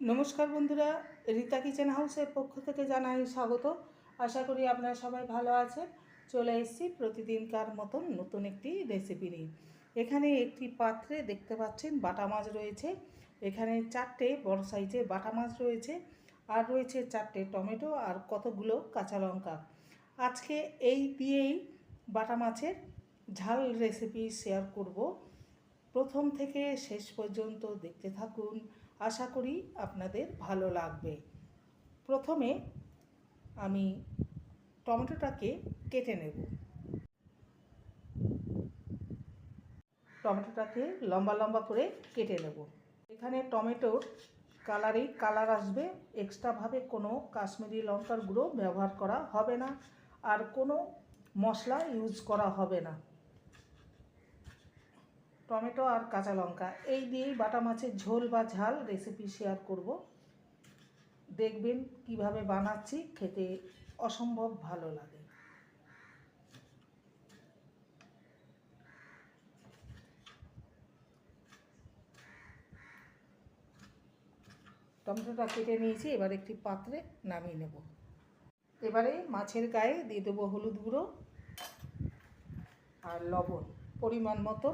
নমস্কার বন্ধুরা, রীতা কিচেন হাউসের পক্ষ থেকে জানাই স্বাগত। আশা করি আপনারা সবাই ভালো আছেন। চলে এসেছি প্রতিদিনকার মতন নতুন একটি রেসিপি নিয়ে। এখানে একটি পাত্রে দেখতে পাচ্ছেন বাটা মাছ রয়েছে। এখানে চারটে বড় সাইজের বাটা মাছ রয়েছে আর রয়েছে চারটে টমেটো আর কতগুলো কাঁচা লঙ্কা। আজকে এই দিয়েই বাটা মাছের ঝাল রেসিপি শেয়ার করব। প্রথম থেকে শেষ পর্যন্ত দেখতে থাকুন। আশা করি আপনাদের ভালো লাগবে। প্রথমে আমি টমেটোটাকে কেটে নেব। টমেটোটাকে লম্বা লম্বা করে কেটে নেব। এখানে টমেটোর কালারেই কালার আসবে। এক্সট্রাভাবে কোনো কাশ্মীরি লঙ্কার গুঁড়ো ব্যবহার করা হবে না। আর কোনো মশলা ইউজ করা হবে না। টমেটো আর কাঁচা লঙ্কা। এই দিয়েই বাটা মাছের ঝোল বা ঝাল রেসিপি শেয়ার করব। দেখবেন কীভাবে বানাচ্ছি, খেতে অসম্ভব ভালো লাগে। টমেটোটা কেটে নিয়েছি, এবার একটি পাত্রে নামিয়ে নেব। এবারে মাছের গায়ে দিয়ে দেবো হলুদ গুঁড়ো আর লবণ, পরিমাণ মতো।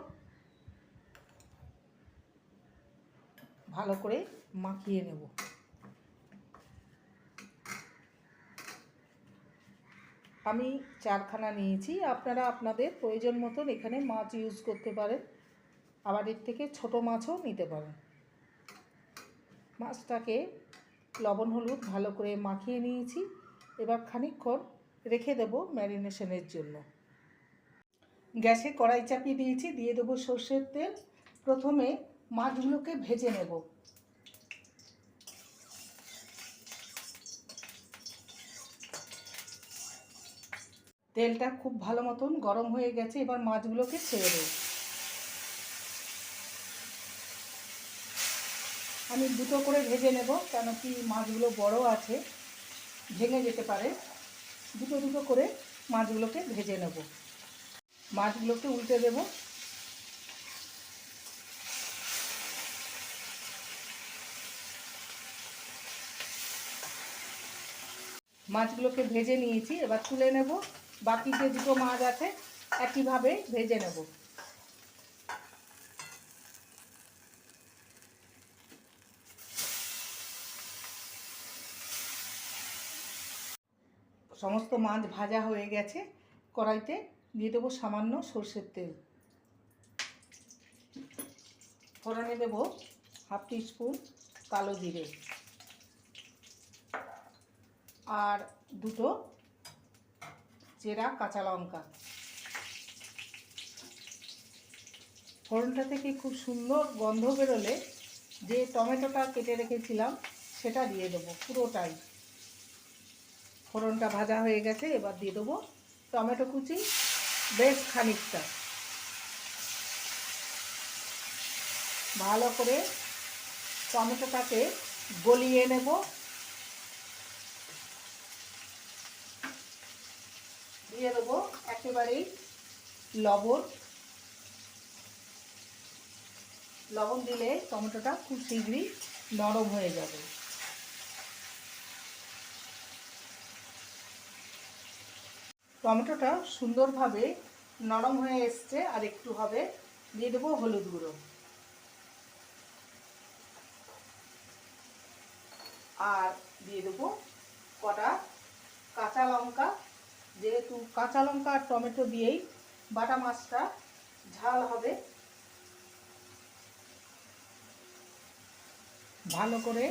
ভালো করে মাখিয়ে নেব। আমি চারখানা নিয়েছি। আপনারা আপনাদের প্রয়োজন মতন এখানে মাছ ইউজ করতে পারেন। আবার এর থেকে ছোট মাছও নিতে পারেন। মাছটাকে লবণ, হলুদ ভালো করে মাখিয়ে নিয়েছি। এবার খানিকক্ষণ রেখে দেব ম্যারিনেশনের জন্য। গ্যাসে কড়াই চাপিয়ে দিয়েছি। দিয়ে দেবো সর্ষের তেল। প্রথমে মাছগুলোকে ভেজে নেব। তেলটা খুব ভালো মতন গরম হয়ে গেছে, এবার মাছগুলোকে ছেড়ে দেব। আমি দুটো করে ভেজে নেব, কেন কি মাছগুলো বড় আছে, ভেঙে যেতে পারে। দুটো দুটো করে মাছগুলোকে ভেজে নেব। মাছগুলোকে উল্টে দেবো। মাছগুলোকে ভেজে নিয়েছি। এবার তুলে নেব। বাকি যে দুটো মাছ আছে, একইভাবে ভেজে নেব। সমস্ত মাছ ভাজা হয়ে গেছে। কড়াইতে দিয়ে দেবো সামান্য সর্ষের তেল। ফোড়নে দেবো হাফ স্পুন কালো জিরে। আর দুটো চেরা কাঁচা লঙ্কা। ফোড়নটা থেকে খুব সুন্দর গন্ধ বেরোলে যে টমেটোটা কেটে রেখেছিলাম, সেটা দিয়ে দেবো পুরোটাই। ফোড়নটা ভাজা হয়ে গেছে, এবার দিয়ে দেবো টমেটো কুচি বেশ খানিকটা। ভালো করে টমেটোটাকে গলিয়ে নেব। দিয়ে দেবো একেবারেই লবণ। লবণ দিলে টমেটোটা খুব শীঘ্রই নরম হয়ে যাবে। টমেটোটা সুন্দরভাবে নরম হয়ে এসছে, আর একটু হবে দিয়ে দেবো হলুদ গুঁড়ো। আর দিয়ে দেবো কটা কাঁচা লঙ্কা যেহেতু কাঁচা লঙ্কা আর টমেটো দিয়েই বাটা মাছটা ঝাল হবে। ভালো করে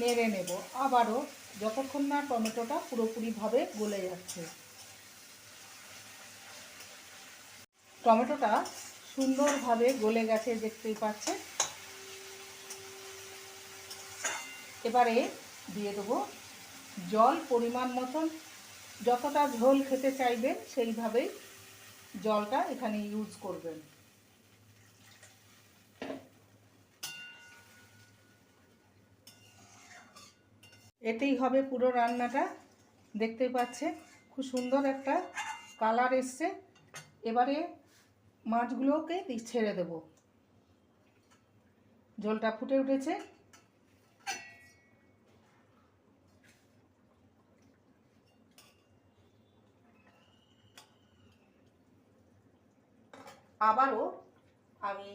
নেড়ে নেব। আবারও যতক্ষণ না টমেটোটা পুরোপুরিভাবে গলে যাচ্ছে। টমেটোটা সুন্দরভাবে গলে গেছে, দেখতেই পাচ্ছে এবারে দিয়ে দেবো জল পরিমাণ মতন, যতটা ঝোল খেতে চাইবেন সেইভাবেই জলটা এখানে ইউজ করবেন। এতেই হবে পুরো রান্নাটা। দেখতে পাচ্ছে খুব সুন্দর একটা কালার এসছে। এবারে মাছগুলোকে ছেড়ে দেব। ঝোলটা ফুটে উঠেছে। আবারও আমি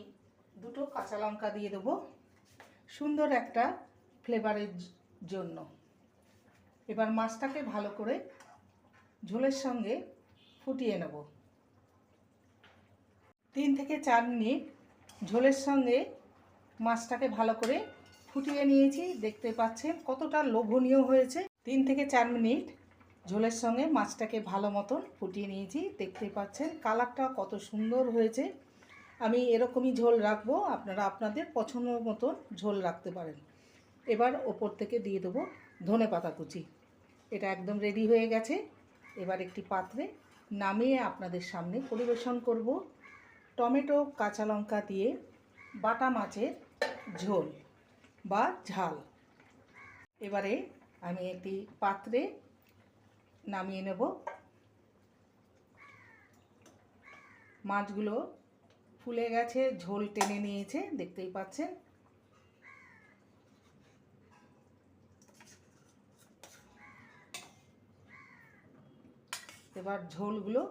দুটো কাঁচা লঙ্কা দিয়ে দেবো সুন্দর একটা ফ্লেভারের জন্য। এবার মাছটাকে ভালো করে ঝোলের সঙ্গে ফুটিয়ে নেব। তিন থেকে চার মিনিট ঝোলের সঙ্গে মাছটাকে ভালো করে ফুটিয়ে নিয়েছি। দেখতে পাচ্ছেন কতটা লোভনীয় হয়েছে। তিন থেকে চার মিনিট ঝোলের সঙ্গে মাছটাকে ভালো মতন ফুটিয়ে নিয়েছি। দেখতে পাচ্ছেন কালারটা কত সুন্দর হয়েছে। আমি এরকমই ঝোল রাখব, আপনারা আপনাদের পছন্দ মতন ঝোল রাখতে পারেন। এবার ওপর থেকে দিয়ে দেবো ধনে পাতা কুচি। এটা একদম রেডি হয়ে গেছে। এবার একটি পাত্রে নামিয়ে আপনাদের সামনে পরিবেশন করব। টমেটো, কাঁচা লঙ্কা দিয়ে বাটা মাছের ঝোল বা ঝাল। এবারে আমি একটি পাত্রে নামিয়ে নেব। মাছগুলো ফুলে গেছে, ঝোল টেনে নিয়েছে, দেখতেই পাচ্ছেন। এবার ঝোলগুলো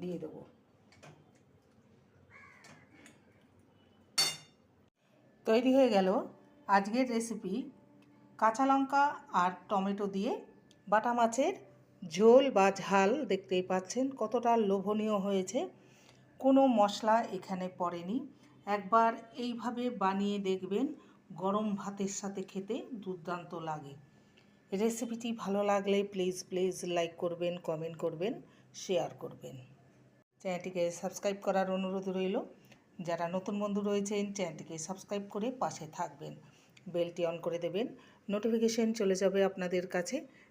দিয়ে দেবো। তৈরি হয়ে গেল আজকের রেসিপি। কাঁচা লঙ্কা আর টমেটো দিয়ে বাটা মাছের ঝোল বা ঝাল দেখতেই পাচ্ছেন কতটা লোভনীয় হয়েছে। কোনো মশলা এখানে পড়েনি। একবার এইভাবে বানিয়ে দেখবেন গরম ভাতের সাথে খেতে দুর্দান্ত লাগে। রেসিপিটি ভালো লাগলে প্লিজ প্লিজ লাইক করবেন, কমেন্ট করবেন, শেয়ার করবেন। চ্যানেলটিকে সাবস্ক্রাইব করার অনুরোধ রইল। যারা নতুন বন্ধু রয়েছেন, চ্যানেলটিকে সাবস্ক্রাইব করে পাশে থাকবেন। বেলটি অন করে দেবেন। নোটিফিকেশন চলে যাবে আপনাদের কাছে।